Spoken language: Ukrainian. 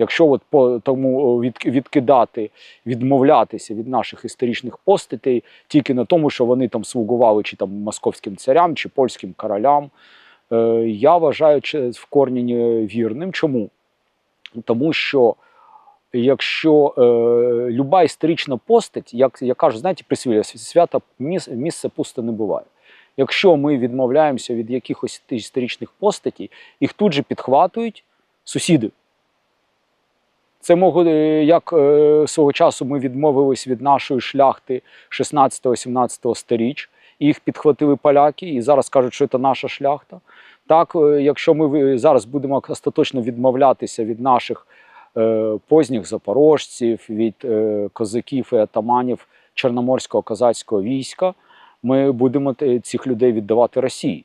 Якщо от по тому від, відкидати, відмовлятися від наших історичних постатей тільки на тому, що вони там слугували чи там московським царям, чи польським королям, е, я вважаю в корні невірним. Чому? Тому що якщо е, люба історична постать, як я кажу, знаєте, присвілля свята міс, місце пусто не буває. Якщо ми відмовляємося від якихось історичних постатей, їх тут же підхватують сусіди. Це могло, е, як е, свого часу ми відмовились від нашої шляхти 16-17 сторіч, їх підхватили поляки, і зараз кажуть, що це наша шляхта. Так, е, якщо ми зараз будемо остаточно відмовлятися від наших позніх запорожців, від козаків і атаманів Чорноморського козацького війська, ми будемо цих людей віддавати Росії.